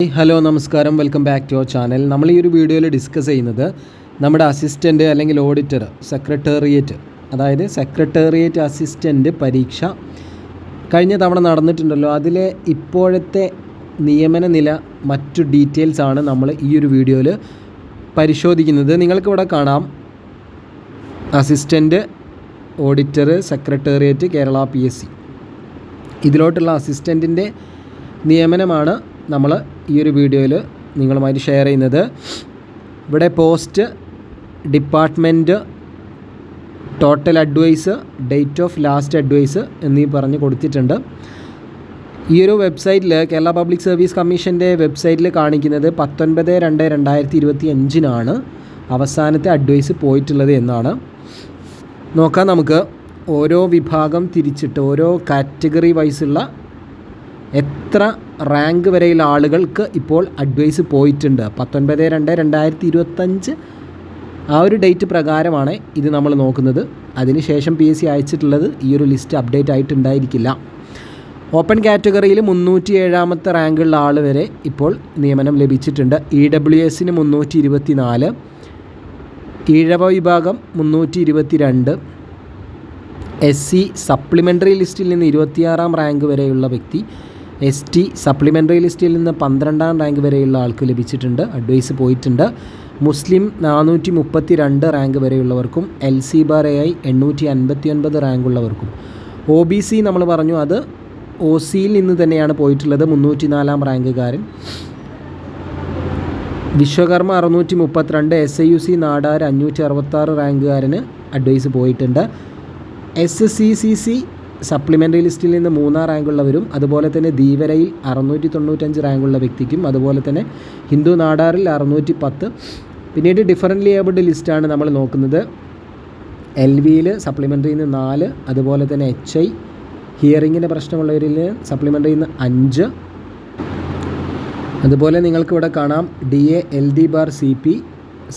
Hello നമസ്കാരം. Welcome back to our channel. നമ്മൾ ഈ ഒരു വീഡിയോയിൽ ഡിസ്കസ് ചെയ്യുന്നത് നമ്മുടെ അസിസ്റ്റന്റ് അല്ലെങ്കിൽ ഓഡിറ്റർ സെക്രട്ടേറിയറ്റ് അതായത് സെക്രട്ടേറിയറ്റ് അസിസ്റ്റന്റ് പരീക്ഷ കഴിഞ്ഞ തവണ നടന്നിട്ടുണ്ടല്ലോ. അതിലെ ഇപ്പോഴത്തെ നിയമന നില മറ്റു ഡീറ്റെയിൽസ് ആണ് നമ്മൾ ഈ ഒരു വീഡിയോയിൽ പരിശോധിക്കുന്നത്. നിങ്ങൾക്കിവിടെ കാണാം. Assistant auditor secretariat Kerala P S C. ഇതിലോട്ടുള്ള അസിസ്റ്റന്റിന്റെ നിയമനമാണ് നമ്മൾ ഈ ഒരു വീഡിയോയിൽ നിങ്ങളുമായിട്ട് ഷെയർ ചെയ്യുന്നത്. ഇവിടെ post department total advise date of last advise എന്നീ പറഞ്ഞ് കൊടുത്തിട്ടുണ്ട്. ഈ ഒരു വെബ്സൈറ്റിൽ കേരള പബ്ലിക് സർവീസ് കമ്മീഷന്റെ വെബ്സൈറ്റിൽ കാണിക്കുന്നത് പത്തൊൻപത് രണ്ട് രണ്ടായിരത്തി ഇരുപത്തി അഞ്ചിനാണ് അവസാനത്തെ അഡ്വൈസ് പോയിട്ടുള്ളത് എന്നാണ്. നോക്കാം നമുക്ക്. ഓരോ വിഭാഗം തിരിച്ചിട്ട് ഓരോ കാറ്റഗറി വൈസുള്ള എത്ര റാങ്ക് വരെയുള്ള ആളുകൾക്ക് ഇപ്പോൾ അഡ്വൈസ് പോയിട്ടുണ്ട്? പത്തൊൻപത് രണ്ട് രണ്ടായിരത്തി ഇരുപത്തഞ്ച് ആ ഒരു ഡേറ്റ് പ്രകാരമാണ് ഇത് നമ്മൾ നോക്കുന്നത്. അതിനുശേഷം പി എസ് സി അയച്ചിട്ടുള്ളത് ഈ ഒരു ലിസ്റ്റ് അപ്ഡേറ്റ് ആയിട്ടുണ്ടായിരിക്കില്ല. ഓപ്പൺ കാറ്റഗറിയിൽ മുന്നൂറ്റി ഏഴാമത്തെ റാങ്കുള്ള ആൾ വരെ ഇപ്പോൾ നിയമനം ലഭിച്ചിട്ടുണ്ട്. ഇ ഡബ്ല്യു എസിന് മുന്നൂറ്റി ഇരുപത്തി നാല് ഈഴവ വിഭാഗം മുന്നൂറ്റി ഇരുപത്തി രണ്ട് എസ് സി സപ്ലിമെന്ററി ലിസ്റ്റിൽ നിന്ന് ഇരുപത്തിയാറാം റാങ്ക് വരെയുള്ള വ്യക്തി എസ് ടി സപ്ലിമെന്ററി ലിസ്റ്റിൽ നിന്ന് പന്ത്രണ്ടാം റാങ്ക് വരെയുള്ള ആൾക്ക് ലഭിച്ചിട്ടുണ്ട്. അഡ്വൈസ് പോയിട്ടുണ്ട്. മുസ്ലിം നാനൂറ്റി മുപ്പത്തി രണ്ട് rank വരെയുള്ളവർക്കും L C bar A I എണ്ണൂറ്റി അൻപത്തി ഒൻപത് റാങ്ക് ഉള്ളവർക്കും. ഒ ബി സി നമ്മൾ പറഞ്ഞു അത് ഒ സിയിൽ നിന്ന് തന്നെയാണ് പോയിട്ടുള്ളത് മുന്നൂറ്റി നാലാം റാങ്കുകാരൻ. വിശ്വകർമ്മ അറുന്നൂറ്റി മുപ്പത്തിരണ്ട് S I U C Nadar അഞ്ഞൂറ്റി അറുപത്താറ് റാങ്കുകാരന് അഡ്വൈസ് പോയിട്ടുണ്ട്. S C C C supplementary ലിസ്റ്റിൽ നിന്ന് മൂന്നാം റാങ്കുള്ളവരും അതുപോലെ തന്നെ ധീവരയിൽ അറുന്നൂറ്റി തൊണ്ണൂറ്റഞ്ച് റാങ്കുള്ള വ്യക്തിക്കും അതുപോലെ തന്നെ ഹിന്ദു നാടാറിൽ അറുന്നൂറ്റി പത്ത് പിന്നീട് ഡിഫറന്റ് ഏബിൾഡ് ലിസ്റ്റാണ് നമ്മൾ നോക്കുന്നത്. എൽ വിയിൽ സപ്ലിമെന്ററിയിൽ നിന്ന് നാല് അതുപോലെ തന്നെ എച്ച് ഐ ഹിയറിങ്ങിന്റെ പ്രശ്നമുള്ളവരിൽ സപ്ലിമെന്ററിയിൽ നിന്ന് അഞ്ച്. അതുപോലെ നിങ്ങൾക്ക് ഇവിടെ കാണാം D A L D bar C P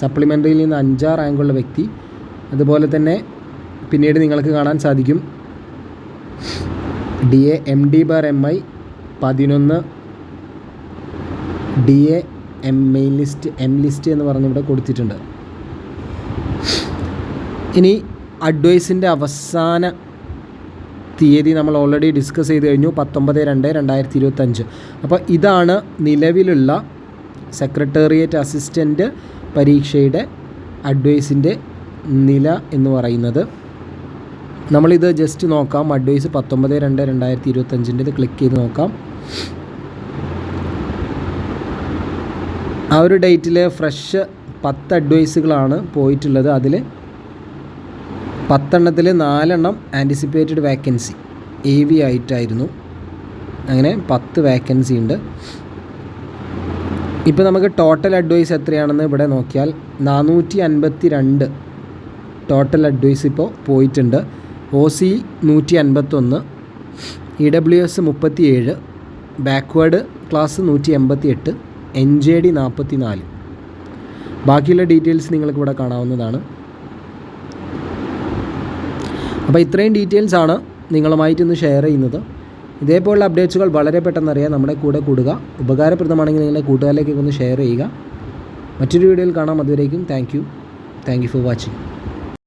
സപ്ലിമെന്ററിയിൽ നിന്ന് അഞ്ചാം റാങ്കുള്ള വ്യക്തി. അതുപോലെ തന്നെ പിന്നീട് നിങ്ങൾക്ക് കാണാൻ സാധിക്കും D A M D bar M I പതിനൊന്ന് D A M main list M list എന്ന് പറഞ്ഞ് ഇവിടെ കൊടുത്തിട്ടുണ്ട്. ഇനി അഡ്വൈസിന്റെ അവസാന തീയതി നമ്മൾ ഓൾറെഡി ഡിസ്കസ് ചെയ്ത് കഴിഞ്ഞു പത്തൊമ്പത് രണ്ട് രണ്ടായിരത്തി ഇരുപത്തഞ്ച് അപ്പോൾ ഇതാണ് നിലവിലുള്ള സെക്രട്ടേറിയറ്റ് അസിസ്റ്റന്റ് പരീക്ഷയുടെ അഡ്വൈസിന്റെ നില എന്ന് പറയുന്നത്. നമ്മളിത് ജസ്റ്റ് നോക്കാം. അഡ്വൈസ് പത്തൊമ്പത് രണ്ട് രണ്ടായിരത്തി ഇരുപത്തഞ്ചിന്റെ ഇത് ക്ലിക്ക് ചെയ്ത് നോക്കാം. ആ ഒരു ഡേറ്റിൽ ഫ്രഷ് പത്ത് അഡ്വൈസുകളാണ് പോയിട്ടുള്ളത്. അതിൽ പത്തെണ്ണത്തിൽ നാലെണ്ണം ആന്റിസിപ്പേറ്റഡ് വേക്കൻസി എ വി ആയിട്ടായിരുന്നു. അങ്ങനെ പത്ത് വേക്കൻസി ഉണ്ട്. ഇപ്പോൾ നമുക്ക് ടോട്ടൽ അഡ്വൈസ് എത്രയാണെന്ന് ഇവിടെ നോക്കിയാൽ നാനൂറ്റി അൻപത്തി രണ്ട് ടോട്ടൽ അഡ്വൈസ് ഇപ്പോൾ പോയിട്ടുണ്ട്. ഒ സി നൂറ്റി അൻപത്തൊന്ന് ഇ ഡബ്ല്യു എസ് മുപ്പത്തി ഏഴ് ബാക്ക്വേഡ് ക്ലാസ് നൂറ്റി എൺപത്തി എട്ട് എൻ ജെ ഡി നാൽപ്പത്തി നാല് ബാക്കിയുള്ള ഡീറ്റെയിൽസ് നിങ്ങൾക്ക് ഇവിടെ കാണാവുന്നതാണ്. അപ്പോൾ ഇത്രയും ഡീറ്റെയിൽസ് ആണ് നിങ്ങളുമായിട്ട് ഇന്ന് ഷെയർ ചെയ്യുന്നത്. ഇതേപോലുള്ള അപ്ഡേറ്റ്സുകൾ വളരെ പെട്ടെന്ന് അറിയാൻ നമ്മുടെ കൂടെ കൂടുക. ഉപകാരപ്രദമാണെങ്കിൽ നിങ്ങളുടെ കൂട്ടുകാരിലേക്കൊക്കെ ഒന്ന് ഷെയർ ചെയ്യുക. മറ്റൊരു വീഡിയോയിൽ കാണാം. അതുവരേക്കും thank you. Thank you for watching.